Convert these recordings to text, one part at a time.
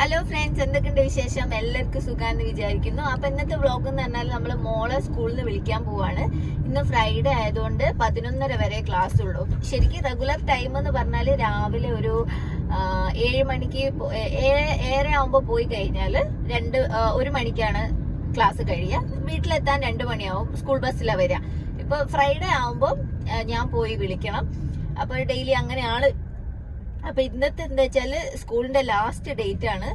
Hello friends എന്തൊക്കെയുണ്ട് വിശേഷം? എല്ലാവർക്കും സുഖാന്ന് വിചാരിക്കുന്നു. അപ്പൊ ഇന്നത്തെ വ്ളോഗ് എന്ന് പറഞ്ഞാൽ നമ്മൾ മോളെ സ്കൂളിൽ നിന്ന് വിളിക്കാൻ പോവാണ്. ഇന്ന് ഫ്രൈഡേ ആയതുകൊണ്ട് പതിനൊന്നര വരെ ക്ലാസ് ഉള്ളൂ. ശരിക്കും റെഗുലർ ടൈം എന്ന് പറഞ്ഞാൽ രാവിലെ ഒരു ഏഴ് മണിക്ക് ഏറെ ആവുമ്പോൾ പോയി കഴിഞ്ഞാൽ രണ്ട് ഒരു മണിക്കാണ് ക്ലാസ് കഴിയുക. വീട്ടിലെത്താൻ രണ്ട് മണിയാവും. സ്കൂൾ ബസ്സിലാണ് വരിക. ഇപ്പൊ ഫ്രൈഡേ ആവുമ്പോൾ ഞാൻ പോയി വിളിക്കണം. അപ്പോൾ ഡെയിലി അങ്ങനെയാണ് അപ്പൊ ഇന്നത്തെ എന്താ വെച്ചാൽ സ്കൂളിന്റെ ലാസ്റ്റ് ഡേറ്റ് ആണ്.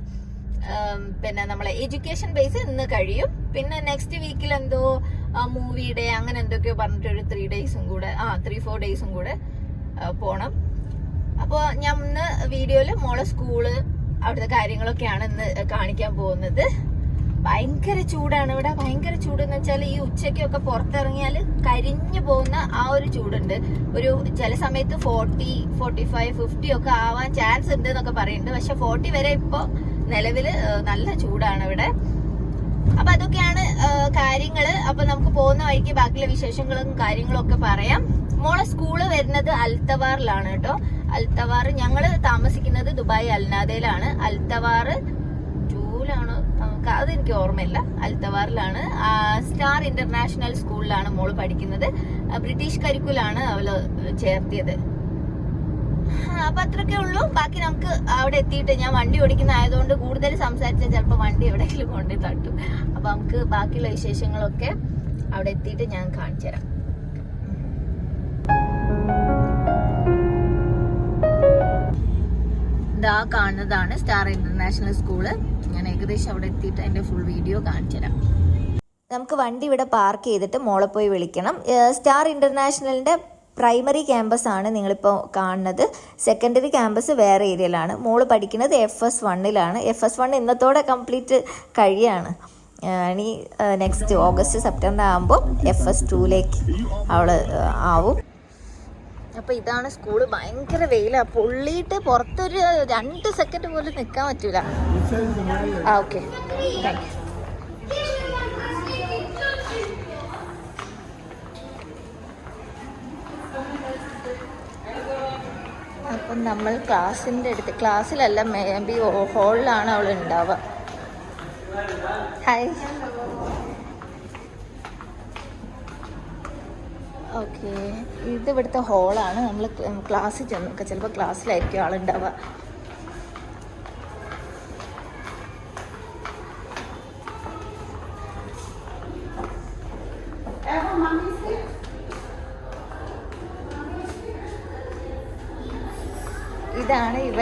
പിന്നെ നമ്മളെ എഡ്യൂക്കേഷൻ ബേസ് ഇന്ന് കഴിയും. പിന്നെ നെക്സ്റ്റ് വീക്കിൽ എന്തോ മൂവി ഡേ അങ്ങനെ എന്തൊക്കെയോ പറഞ്ഞിട്ട് ഒരു ത്രീ ഡേയ്സും കൂടെ ആ ത്രീ ഫോർ ഡേയ്സും കൂടെ പോണം. അപ്പോൾ ഞാൻ ഇന്ന് വീഡിയോയിൽ മോളെ സ്കൂൾ അവിടുത്തെ കാര്യങ്ങളൊക്കെയാണ് ഇന്ന് കാണിക്കാൻ പോകുന്നത്. ഭയങ്കര ചൂടാണ്. ഇവിടെ ഭയങ്കര ചൂട് എന്ന് വെച്ചാൽ ഈ ഉച്ചയ്ക്കൊക്കെ പുറത്തിറങ്ങിയാൽ കരിഞ്ഞു പോകുന്ന ആ ഒരു ചൂടുണ്ട്. ഒരു ചില സമയത്ത് ഫോർട്ടി ഫോർട്ടി ഫൈവ് ഫിഫ്റ്റി ഒക്കെ ആവാൻ ചാൻസ് ഉണ്ട് എന്നൊക്കെ പറയുന്നുണ്ട്. പക്ഷെ ഫോർട്ടി വരെ ഇപ്പൊ നിലവിൽ നല്ല ചൂടാണ് ഇവിടെ. അപ്പൊ അതൊക്കെയാണ് കാര്യങ്ങൾ അപ്പൊ നമുക്ക് പോകുന്ന വഴിക്ക് ബാക്കിയുള്ള വിശേഷങ്ങളും കാര്യങ്ങളും ഒക്കെ പറയാം. മോളെ സ്കൂൾ വരുന്നത് അൽത്തവാറിലാണ് കേട്ടോ. അൽത്തവാർ ഞങ്ങൾ താമസിക്കുന്നത് ദുബായ് അൽനാദയിലാണ്. അൽത്തവാർ നമുക്ക് അതെനിക്ക് ഓർമ്മയില്ല. അൽത്തവാറിലാണ്. സ്റ്റാർ ഇന്റർനാഷണൽ സ്കൂളിലാണ് മോൾ പഠിക്കുന്നത്. ബ്രിട്ടീഷ് കരിക്കുലാണ് അവൾ ചേർത്തിയത്. അപ്പൊ അത്രയൊക്കെ ഉള്ളൂ. ബാക്കി നമുക്ക് അവിടെ എത്തിയിട്ട് ഞാൻ വണ്ടി ഓടിക്കുന്ന ആയതുകൊണ്ട് കൂടുതൽ സംസാരിച്ചാൽ ചിലപ്പോൾ വണ്ടി എവിടെയെങ്കിലും കൊണ്ടു തട്ടും. അപ്പൊ നമുക്ക് ബാക്കിയുള്ള വിശേഷങ്ങളൊക്കെ അവിടെ എത്തിയിട്ട് ഞാൻ കാണിച്ചു തരാം ഇതാ കാണുന്നതാണ് സ്റ്റാർ ഇന്റർനാഷണൽ സ്കൂൾ. ഞാൻ ഏകദേശം അവിടെ എത്തിയിട്ട് അതിന്റെ ഫുൾ വീഡിയോ കാണിച്ചു തരാം. നമുക്ക് വണ്ടി ഇവിടെ പാർക്ക് ചെയ്തിട്ട് മോളെ പോയി വിളിക്കണം. സ്റ്റാർ ഇന്റർനാഷണലിന്റെ പ്രൈമറി ക്യാമ്പസ് ആണ് നിങ്ങളിപ്പോൾ കാണുന്നത്. സെക്കൻഡറി ക്യാമ്പസ് വേറെ ഏരിയയിലാണ് മോൾ പഠിക്കുന്നത് എഫ് എസ് വണ്ണിലാണ് എഫ് എസ് വൺ ഇന്നത്തോടെ കംപ്ലീറ്റ് കഴിയാണ്. ഇനി നെക്സ്റ്റ് ഓഗസ്റ്റ് സെപ്റ്റംബർ ആകുമ്പോൾ എഫ് എസ് ടുവിലേക്ക് അവൾ ആവും. അപ്പോൾ ഇതാണ് സ്കൂൾ ഭയങ്കര വെയിലാണ് പൊള്ളിയിട്ട് പുറത്തൊരു രണ്ട് സെക്കൻഡ് പോലും നിൽക്കാൻ പറ്റൂല. ആ ഓക്കെ അപ്പം നമ്മൾ ക്ലാസ്സിന്റെ അടുത്ത് ക്ലാസ്സിലല്ല മേ ബി ഹോളിലാണ് അവൾ ഉണ്ടാവുക. Hi okay. ഇത് ഇവിടുത്തെ ഹോളാണ് നമ്മൾ ക്ലാസ്സിൽ ചെന്നൊക്കെ ചിലപ്പോൾ ക്ലാസ്സിലായിരിക്കും ആളുണ്ടാവുക. ഇതാണ് ഇവ.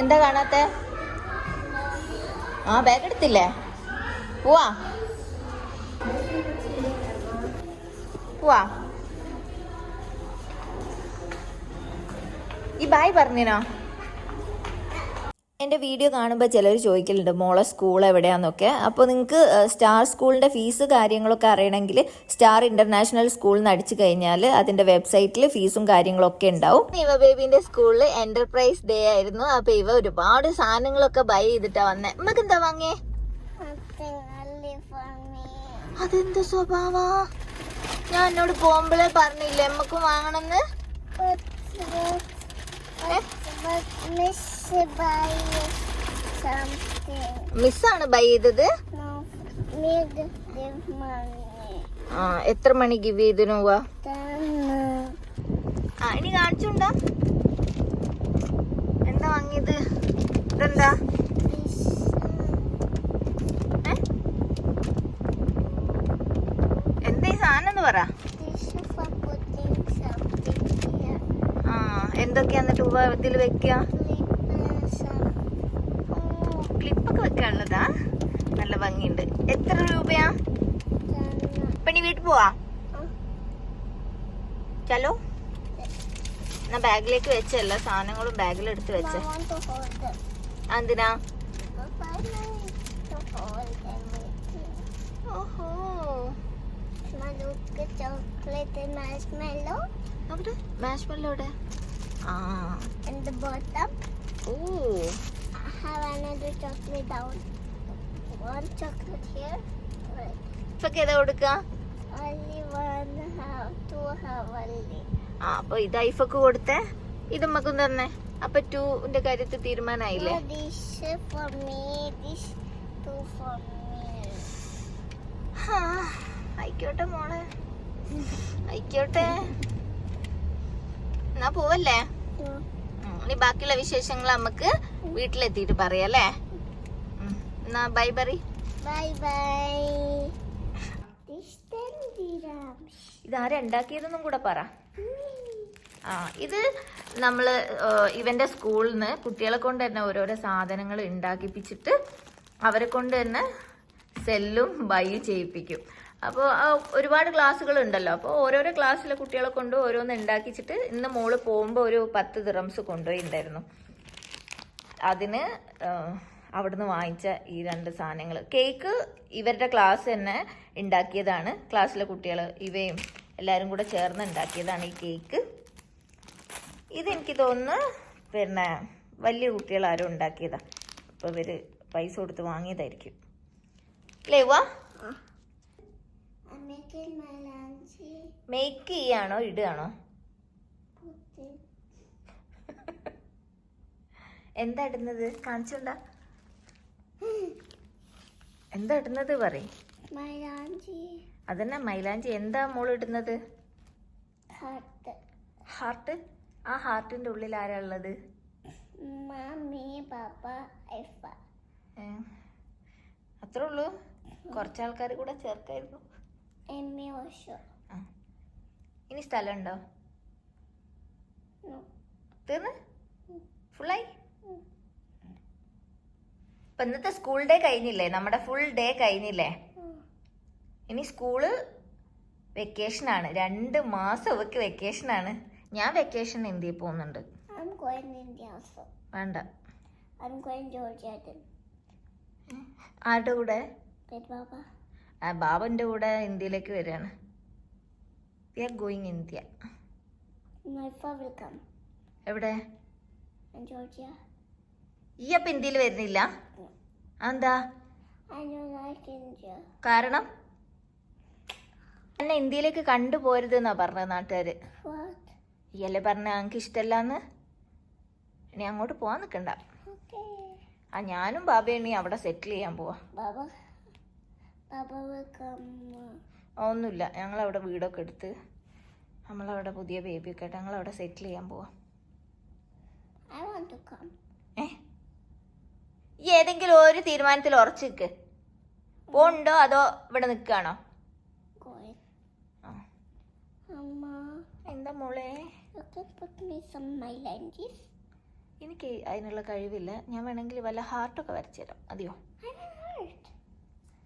എന്താ കാണാത്ത? ആ ബാഗ് എടുത്തില്ലേ? പോവാ. പോവാ. ഈ ബായ് പറഞ്ഞിനോ? എന്റെ വീഡിയോ കാണുമ്പോൾ ചിലർ ചോദിക്കലുണ്ട് മോളെ സ്കൂൾ എവിടെയാന്നൊക്കെ? അപ്പോൾ നിങ്ങൾക്ക് സ്റ്റാർ സ്കൂളിന്റെ ഫീസ് കാര്യങ്ങളൊക്കെ അറിയണമെങ്കിൽ സ്റ്റാർ ഇന്റർനാഷണൽ സ്കൂളിൽ നിന്ന് അടിച്ചു കഴിഞ്ഞാൽ അതിന്റെ വെബ്സൈറ്റിൽ ഫീസും കാര്യങ്ങളൊക്കെ ഉണ്ടാവും. ഇവ ബേബിന്റെ സ്കൂളിൽ എന്റർപ്രൈസ് ഡേ ആയിരുന്നു. അപ്പോൾ ഇവ ഒരുപാട് സാധനങ്ങളൊക്കെ ബൈ ചെയ്തിട്ടാണ് വന്നേ. നമുക്ക് എന്താ വാങ്ങിയേ? അതെന്ത് സ്വഭാവ? ഞാൻ എന്നോട് പോകുമ്പോഴേ പറഞ്ഞില്ലേ നമുക്ക് വാങ്ങണമെന്ന് മിസ്സാണ് ബൈ ചെയ്തത്? ആ എത്ര മണി ഗിവ് ചെയ്തു നോവാ? ആ ഇനി കാണിച്ചുണ്ടോ? എന്താ വാങ്ങിയത്? ഇതെന്താ? എന്താ ഈ സാധനം എന്ന് പറ ആ എന്തൊക്കെയാ എന്നിട്ട് ഉവ ഇതിൽ വെക്കുക ക്ലിപ്പൊക്കെ വെക്കാനുള്ളതാ. നല്ല ഭംഗിയുണ്ട്. എത്ര രൂപയാ? പണി വീട്ടിൽ പോവാ? ചലോ. എന്നാ ബാഗിലേക്ക് വെച്ച എല്ലാ സാധനങ്ങളും ബാഗിൽ എടുത്ത് വെച്ച. എന്തിനാ ഓഹോ. ചോക്ലേറ്റ് മാഷ്മെല്ലോ അവിടെ? മാഷ്മല്ലോടെ ആ and the bottom Ooh. I have another chocolate down one chocolate here ഇപ്പൊക്കെ ഏതാ കൊടുക്ക only one have two have only. ആ അപ്പൊ ഇത് ഐഫക്ക് കൊടുത്തേ ഇത് നമുക്കും തന്നെ അപ്പൊ ടൂന്റെ കാര്യത്തിൽ തീരുമാനമായില്ലേ ആയിക്കോട്ടെ മോളെ ആയിക്കോട്ടെ എന്നാ പോവല്ലേ. ഇനി ബാക്കിയുള്ള വിശേഷങ്ങൾ നമുക്ക് വീട്ടിലെത്തിയിട്ട് പറയാല്ലേ ഉം, എന്നാ ബൈ ബറി. Bye bye. ഇതാരെ ഉണ്ടാക്കിയതെന്നും കൂടെ പറ. ആ ഇത് നമ്മൾ ഇവന്റെ സ്കൂളിൽ നിന്ന് കുട്ടികളെ കൊണ്ട് തന്നെ ഓരോരോ സാധനങ്ങൾ ഉണ്ടാക്കിപ്പിച്ചിട്ട് അവരെ കൊണ്ട് തന്നെ സെല്ലും ബൈ ചെയ്യിപ്പിക്കും. അപ്പോൾ ഒരുപാട് ക്ലാസ്സുകൾ ഉണ്ടല്ലോ അപ്പോൾ ഓരോരോ ക്ലാസ്സിലെ കുട്ടികളെ കൊണ്ട് ഓരോന്ന് ഉണ്ടാക്കിച്ചിട്ട് ഇന്ന് മോൾ പോകുമ്പോൾ ഒരു പത്ത് ദിറംസ് കൊണ്ടുപോയിട്ടുണ്ടായിരുന്നു അതിന് അവിടുന്ന് വാങ്ങിച്ച ഈ രണ്ട് സാധനങ്ങൾ കേക്ക് ഇവരുടെ ക്ലാസ് തന്നെ ഉണ്ടാക്കിയതാണ് ക്ലാസ്സിലെ കുട്ടികൾ ഇവയും എല്ലാവരും കൂടെ ചേർന്ന് ഉണ്ടാക്കിയതാണ് ഈ കേക്ക്. ഇതെനിക്ക് തോന്നുന്നു പിന്നെ വലിയ കുട്ടികൾ ആരും ഉണ്ടാക്കിയതാണ് അപ്പോൾ ഇവർ പൈസ കൊടുത്ത് വാങ്ങിയതായിരിക്കും. അല്ലേ വാ മേക്ക് ചെയ്യാണോ ഇടുകയാണോ. എന്താ ഇടുന്നത്? കാണിച്ചുണ്ട എന്താ ഇടുന്നത് പറയും. അതന്നെ മൈലാഞ്ചി എന്താ മോൾ ഇടുന്നത്? ഹാർട്ട് ആ ഹാർട്ടിന്റെ ഉള്ളിൽ ആരാ ഉള്ളത്? അത്രേ ഉള്ളൂ? കുറച്ചാൾക്കാർ കൂടെ ചേർക്കായിരുന്നു. And me also. ഇനി സ്ഥലമുണ്ടോ. തീർന്ന്? ഫുള്ളായി? ഇപ്പൊ ഇന്നത്തെ സ്കൂൾ ഡേ കഴിഞ്ഞില്ലേ? നമ്മുടെ ഫുൾ ഡേ കഴിഞ്ഞില്ലേ. ഇനി സ്കൂൾ വെക്കേഷനാണ്. രണ്ട് മാസം അവക്ക് വെക്കേഷനാണ്. ഞാൻ വെക്കേഷൻ ഇന്ത്യയിൽ പോകുന്നുണ്ട്. വേണ്ട. ആരുടെ കൂടെ. ആ ബാബന്റെ കൂടെ ഇന്ത്യയിലേക്ക് വരികയാണ്. We are going India. എവിടെ. ഈ അപ്പൊ ഇന്ത്യയിൽ വരുന്നില്ല. എന്താ I like India. കാരണം? എന്നെ ഇന്ത്യയിലേക്ക് കണ്ടുപോരുത് എന്നാ പറഞ്ഞത് നാട്ടുകാര്. ഇയല്ലേ പറഞ്ഞ ഞങ്ങൾക്ക് ഇഷ്ടമല്ലാന്ന് ഇനി അങ്ങോട്ട് പോവാൻ നിൽക്കണ്ട. ആ ഞാനും ബാബയും ഇനി അവിടെ സെറ്റിൽ ചെയ്യാൻ പോവാ. ഒന്നുമില്ല. ഞങ്ങളവിടെ വീടൊക്കെ എടുത്ത് നമ്മളവിടെ പുതിയ ബേബിയൊക്കെ ആയിട്ട് ഞങ്ങളവിടെ സെറ്റിൽ ചെയ്യാൻ പോവാം. ഏതെങ്കിലും ഒരു തീരുമാനത്തിൽ ഉറച്ചു നിൽക്ക് പോണ്ടോ അതോ ഇവിടെ നിൽക്കുകയാണോ. എന്താ മോളെ. എനിക്ക് അതിനുള്ള കഴിവില്ല. ഞാൻ വേണമെങ്കിൽ വല്ല ഹാർട്ടൊക്കെ വരച്ചു തരാം. അതെയോ.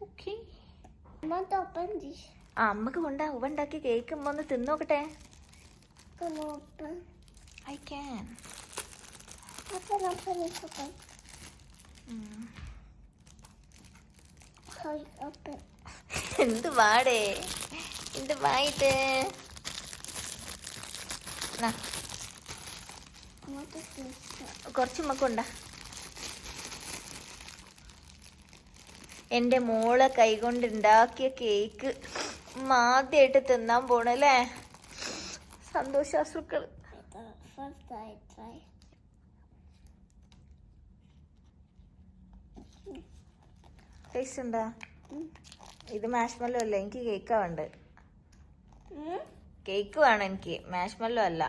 ഓക്കെ. ആ അമ്മയ്ക്ക് കൊണ്ടാ ഉവ ഉണ്ടാക്കി കേക്ക് ഒന്ന് തിന്നോക്കട്ടെ. I can? എന്ത് പാടേ? എന്ത് വായിട്ട്? കുറച്ച് ഉമ്മക്കുണ്ടാ എന്റെ മോളെ കൈകൊണ്ട് ഉണ്ടാക്കിയ കേക്ക്. ആദ്യമായിട്ട് തിന്നാൻ പോണല്ലേ? സന്തോഷാശ്രുക്കൾ ഉണ്ടാ. ഇത് മാഷ്മല്ലോ അല്ല എനിക്ക് കേക്കാ വേണ്ടത്? കേക്ക് വേണം എനിക്ക് മാഷ്മല്ലോ അല്ല.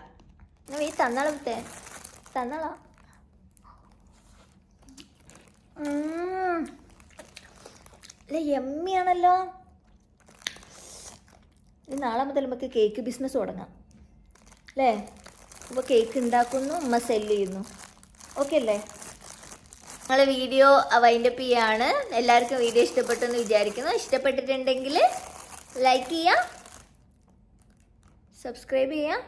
ഈ തന്നാളെ തന്നളോ. തന്നാളോ അല്ല എമ്മിയാണല്ലോ ഇനി നാളെ മുതൽ നമുക്ക് കേക്ക് ബിസിനസ് തുടങ്ങാം. അല്ലേ? അപ്പോൾ കേക്ക് ഉണ്ടാക്കുന്നു ഉമ്മ സെല്ല് ചെയ്യുന്നു. ഓക്കെ അല്ലേ? നിങ്ങളെ വീഡിയോ വൈൻഡപ്പ് ചെയ്യാണ്. എല്ലാവർക്കും വീഡിയോ ഇഷ്ടപ്പെട്ടു എന്ന് വിചാരിക്കുന്നു. ഇഷ്ടപ്പെട്ടിട്ടുണ്ടെങ്കിൽ ലൈക്ക് ചെയ്യാം. സബ്സ്ക്രൈബ് ചെയ്യാം.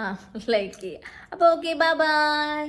ആ ലൈക്ക് ചെയ്യാം. അപ്പോൾ ഓക്കെ ബൈ ബൈ